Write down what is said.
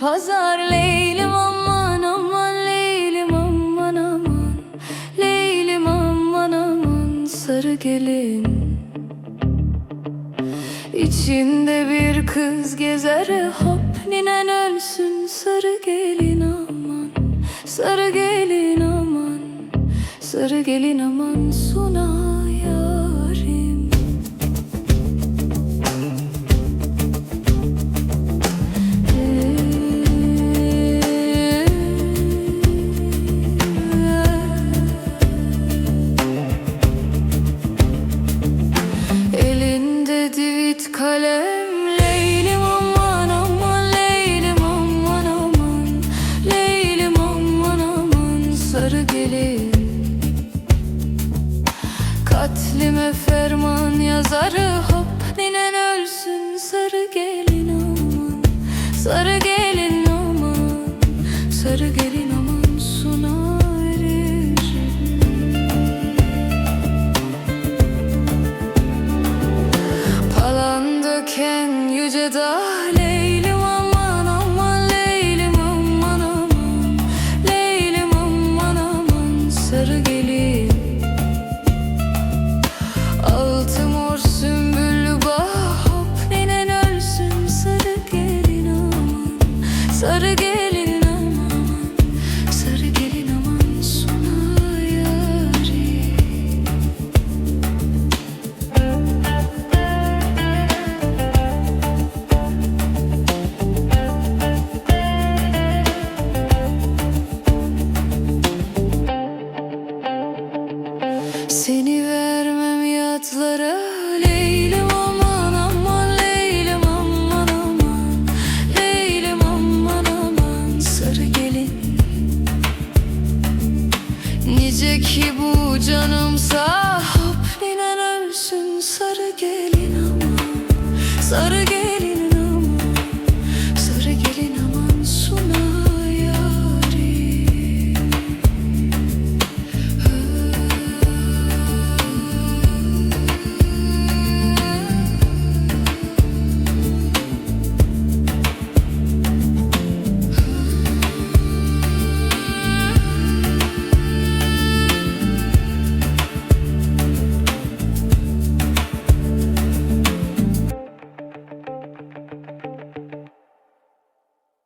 pazar Leylim aman aman Leylim aman aman. Leylim aman aman sarı gelin. İçinde bir kız gezer hop ninen ölsün sarı gelin aman. Sarı gelin aman. Sarı gelin aman suna Ferman yazarı hop Ninen ölsün sarı gelin aman. Sarı gelin aman Sarı gelin aman suna erir Palan döken yüce dağ Leylim aman Hop nenen ölsün sarı gelin aman. Sarı gelin aman Sarı gelin aman sona Seni vermem yatlara Nice ki bu canımsa Hop ninen ölsün sarı gelin aman Sarı gelin